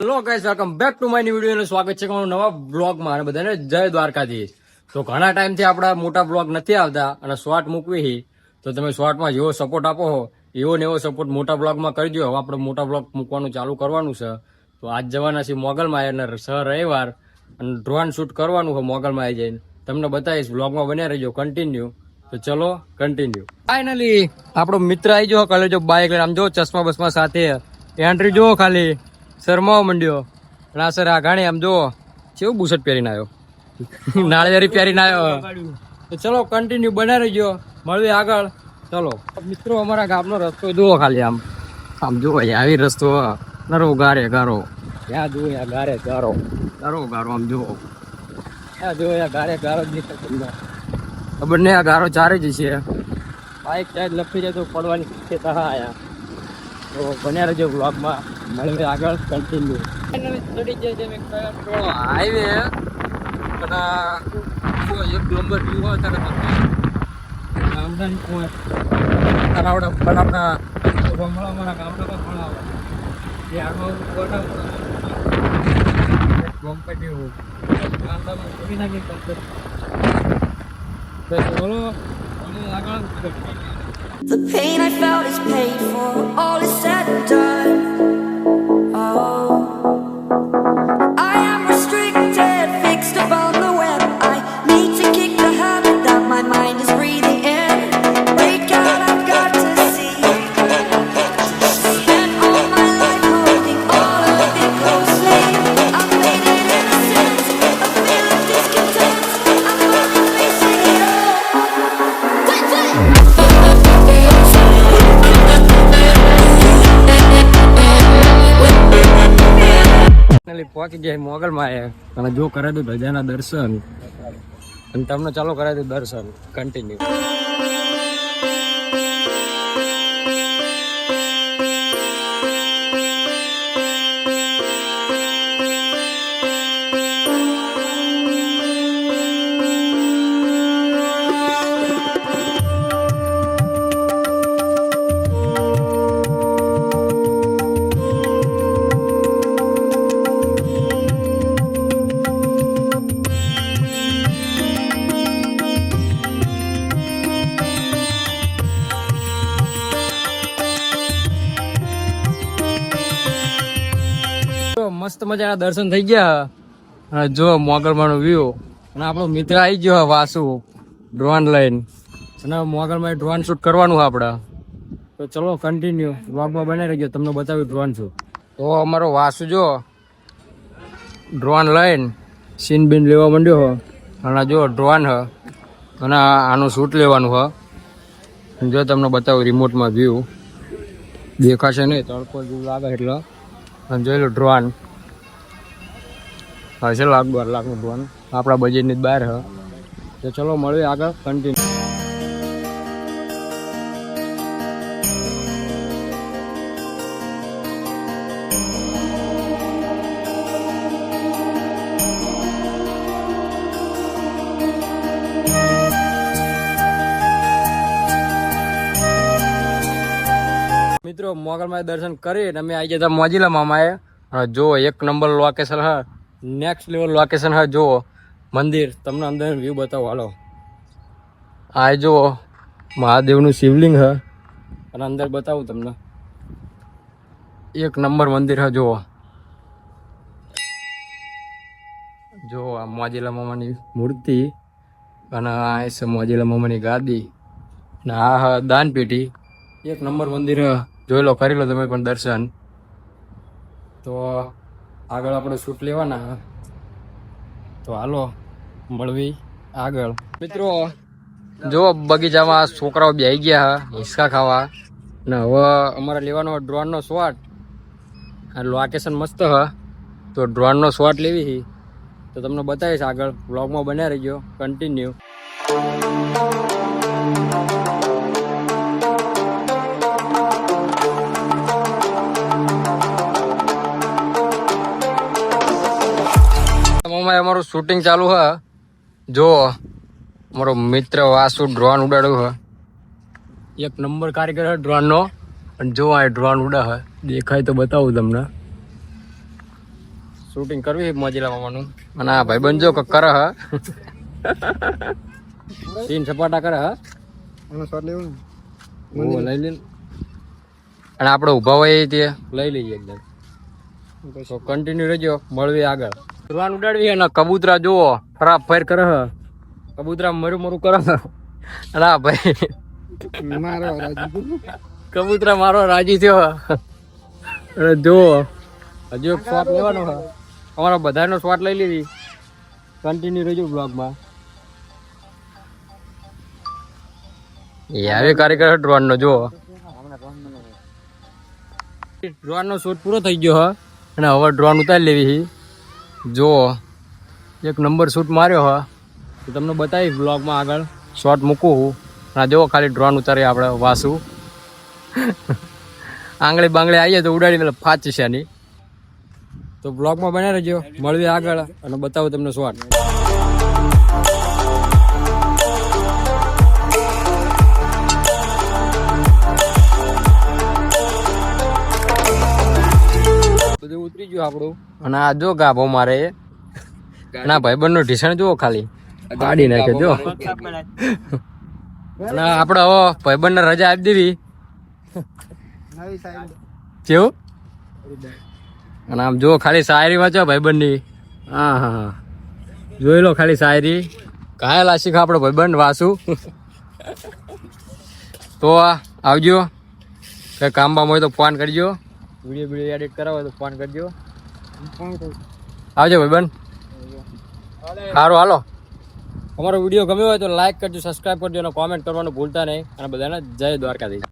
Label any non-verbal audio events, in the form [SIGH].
Hello guys welcome back to my video અને સ્વાગત છે તમારું નવા બ્લોગમાં અને બધાને જય દ્વારકાધીશ. તો ઘણા ટાઈમથી આપણા મોટા બ્લોગ નથી આવતા અને શોર્ટ મૂકવી હી, તો તમે શોર્ટમાં જેવો સપોર્ટ આપો હો, એવો ને એવો સપોર્ટ મોટા બ્લોગમાં કરજો હવે આપણે મોટા બ્લોગ મૂકવાનું ચાલુ કરવાનું છે. તો આજ જવાના છે મોગલમાં અને સ રવિવાર અને ડ્રોન શૂટ કરવાનું છે મોગલમાં આવી જઈને. તમને બતાવીશ બ્લોગમાં બન્યા રહેજો કન્ટિન્યુ તો ચલો કન્ટિન્યુ ફાઇનલી આપણો મિત્ર આવી જો કલે જો બાઇક લઈને. આમ જો ચશ્મા બસમા સાથે. એન્ટ્રી જુઓ ખાલી. શરમાવા માંડ્યો. અને આ સર આમ જુઓ, કેવું બુશર્ટ પહેરીને આવ્યો. [LAUGHS] નાળિયેરી પહેરીને આવ્યો. તો ચલો કન્ટિન્યુ બનાવી ગયો મળવી આગળ. ચલો. મિત્રો, અમારા ગામનો રસ્તો જુઓ ખાલી આમ. આમ જુઓ આવી રસ્તો. નરો ગારે ગારો. ત્યાં જુઓ યા ગારે ગારો. ગારો ગારો, આમ જુઓ. ત્યાં જુઓ યા ગારે ગારો જ નીકળતો ખબર નહીં આ ગારો ચારે જ છે. બાઇક ચાર્જ લખી જાય તો પડવાની શક્યતા હા આયા તો બન્યા રહેજો બ્લોગમાં મળીએ આગળ કન્ટિન્યુ હાઈવે એક નંબર વ્યૂ હોય ત્યારે ગામડાની કોઈ તરાવડા બનાવના ગમડા મારા ગામડા પણ ભણાવે એ આગળ હું ગામડામાં કરી નાખી કમ્પ્લીટ બોલો આગળ. The pain I felt is paid for, પહોંચી ગયા મોગલમાં એ. અને જો કરે તો ધજાના દર્શન. અને તમને ચાલો કરાવી દઉં દર્શન. કન્ટિન્યુ મસ્ત મજાના દર્શન થઈ ગયા. અને જો મોગલમાનો વ્યૂ અને આપણો મિત્ર આવી ગયો વાસુ ડ્રોન લઈને. અને મોગલમાં ડ્રોન શૂટ કરવાનું આપણે. તો ચલો કન્ટિન્યુ વ્લોગમાં બનાવી રહ્યો તમને બતાવ્યું ડ્રોન શૂટ તો અમારો વાસુ જો ડ્રોન લઈને સીન બીન લેવા માંડ્યો હો. અને જો ડ્રોન હ, અને આનું શૂટ લેવાનું હ. જો તમને બતાવું રિમોટમાં વ્યૂ દેખાશે નહીં, તડકો જેવું લાગે એટલે. જોઈ લો ડ્રોન હશે લાખ દોઢ લાખનું ડ્રોન આપણા બજેટની જ બહાર, હ. તો ચલો, મળીએ આગળ કન્ટિન્યુ મિત્રો મોગલમાં દર્શન કરી અમે આવી જતા મોજીલા મામાએ. અને જો એક નંબર લોકેશન હા. નેક્સ્ટ લેવલ લોકેશન હા, જુઓ. મંદિર. તમને અંદર વ્યૂ બતાવો. હાલો. આ જુઓ. મહાદેવનું શિવલિંગ હ. અને અંદર બતાવું તમને. એક નંબર મંદિર હ, જુઓ. જો આ મોજીલા મામાની મૂર્તિ. અને આ છે મોજીલા મામાની ગાદી. અને આ હ દાનપેટી એક નંબર મંદિર જોઈ લો કરી લો તમે પણ દર્શન. તો આગળ આપણે શૂટ લેવાના. તો હાલો, મળવી આગળ. મિત્રો જો બગીચામાં છોકરાઓ બે ગયા હ હિંચકા ખાવા. ને હવે અમારે લેવાનો ડ્રોનનો શોટ આ લોકેશન મસ્ત હ. તો ડ્રોનનો શોટ લેવી તો તમને બતાવીશ આગળ વ્લોગમાં બન્યા રહીજો કન્ટિન્યુ મમ્મા અમારું શૂટિંગ ચાલુ હ. જો મારો મિત્ર વાસુ ડ્રોન ઉડાડ્યું હ. એક નંબર કારીગર હ ડ્રોનનો અને જો આ ડ્રોન ઉડા હ. દેખાય તો બતાવું તમને. શૂટિંગ કરવી છે મોજીલા મામાનું. અને આ ભાઈ બનજો કંઈક કરે હ. સીન સપાટા કરે હ. લઈ લે. અને આપણે ઊભા હોય તે. લઈ લઈએ એકદમ. તો કન્ટિન્યુ રહેજો. મળવી આગળ. ઉડવાન ઉડાડવી અને કબૂતરા જુઓ. ખરાબ ફેર કરે હ કબૂતરા મરું મરું કરે હ અને ભાઈ. મારો કબૂતરા મારો રાજી થયો. અને જુઓ. હજુ એક સ્વાટ લેવાનો છે. અમારા બધાનો સ્વાટ લઈ લીધી. કન્ટિન્યુ રહેજો બ્લોગમાં યાર કાર્યકર ડ્રોન ડ્રોનનો જો ડ્રોનનો શૂટ પૂરો થઈ ગયો હ અને હવે ડ્રોન ઉતારી લેવી છે. જુઓ એક નંબર શૂટ માર્યો હોય તો તમને બતાવીશ બ્લોગમાં આગળ. શોર્ટ મૂકું હું. ના જુઓ ખાલી ડ્રોન ઉતારી આપણે, વાસું. [LAUGHS] આંગળી બાંગળી આવીએ તો ઉડાડી પેલા ફાચ છે આની તો બ્લોગમાં બનાવી રહેજો. મળવી આગળ અને બતાવું તમને શોટ બધું ઉતરી ગયું આપણું. અને આ જો ગાભો મારે. ના ભાઈ ભાઈબંધ ઢીસણ જુઓ ખાલી. પાડી નાખે જો અને આપણે હવે ભાઈબંધ ને રજા આપી દેવી કેવું અને આમ જો ખાલી શાયરી વાંચો ભાઈબંધની. હા હા હા. જોઈ લો ખાલી શાયરી. કાયા ખા આપણો ભાઈબંધ વાસુ. તો આવજો. કઈ કામ બામ હોય તો ફોન કરજો. વીડિયો વીડિયો એડિટ કરાવો તો ફોન કરજો આવજો ભાઈ ભાઈબંધ સારું હાલો. અમારો વીડિયો ગમ્યો હોય તો લાઈક કરજો સબસ્ક્રાઈબ કરજો અને કોમેન્ટ કરવાનું ભૂલતા નહીં. અને બધાને જય દ્વારકાધીશ.